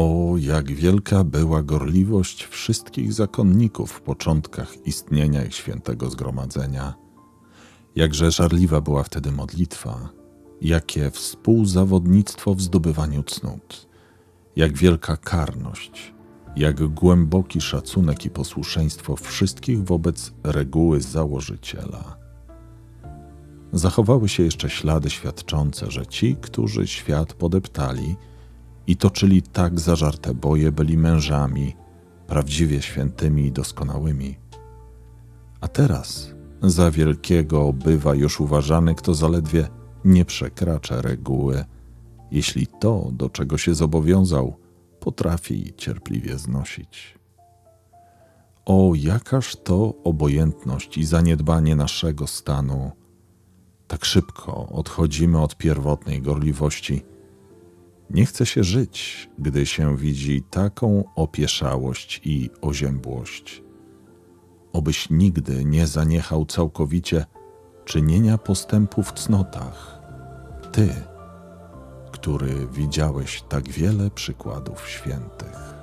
O, jak wielka była gorliwość wszystkich zakonników w początkach istnienia ich świętego zgromadzenia. Jakże żarliwa była wtedy modlitwa, jakie współzawodnictwo w zdobywaniu cnót, jak wielka karność, jak głęboki szacunek i posłuszeństwo wszystkich wobec reguły założyciela. Zachowały się jeszcze ślady świadczące, że ci, którzy świat podeptali i toczyli tak zażarte boje, byli mężami, prawdziwie świętymi i doskonałymi. A teraz za wielkiego bywa już uważany, kto zaledwie nie przekracza reguły, jeśli to, do czego się zobowiązał, potrafi cierpliwie znosić. O, jakaż to obojętność i zaniedbanie naszego stanu! Tak szybko odchodzimy od pierwotnej gorliwości. Nie chce się żyć, gdy się widzi taką opieszałość i oziębłość. Obyś nigdy nie zaniechał całkowicie czynienia postępu w cnotach. Ty, który widziałeś tak wiele przykładów świętych.